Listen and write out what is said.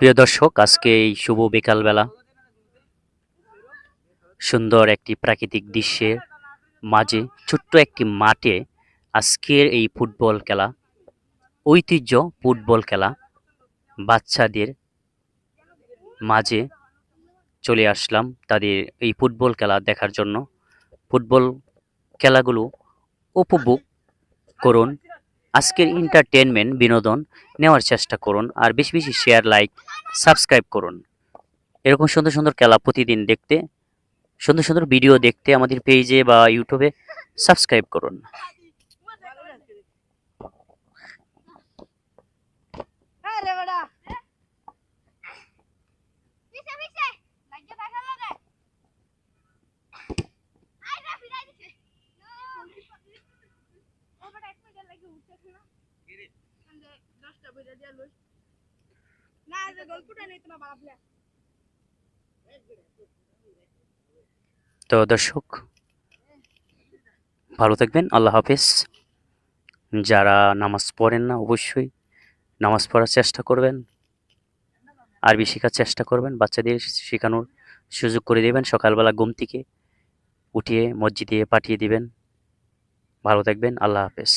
প্রিয় দর্শক, আজকে এই শুভ বিকালবেলা সুন্দর একটি প্রাকৃতিক দৃশ্যের মাঝে ছোট্ট একটি মাঠে আজকের এই ফুটবল খেলা, ঐতিহ্য ফুটবল খেলা বাচ্চাদের মাঝে চলে আসলাম তাদের এই ফুটবল খেলা দেখার জন্য। ফুটবল খেলাগুলো উপভোগ করুন। আজকের এন্টারটেনমেন্ট বিনোদন নেওয়ার চেষ্টা করুন আর বেশি বেশি শেয়ার লাইক সাবস্ক্রাইব করুন। এরকম সুন্দর সুন্দর খেলা প্রতিদিন দেখতে, সুন্দর সুন্দর ভিডিও দেখতে আমাদের পেজে বা ইউটিউবে সাবস্ক্রাইব করুন। লাগি উঠছে না গিরে 10টা বইরা দিয়া লই না যে গল্পটা নেই তোমার বাবলা তো দর্শক, ভালো থাকবেন, আল্লাহ হাফেজ। যারা নামাজ পড়েন না, অবশ্যই নামাজ পড়ার চেষ্টা করবেন, আরবি শেখার চেষ্টা করবেন, বাচ্চাদের শেখানোর সুযোগ করে দেবেন, সকালবেলা ঘুম থেকে উঠিয়ে মসজিদে পাঠিয়ে দিবেন। ভালো থাকবেন, আল্লাহ হাফেজ।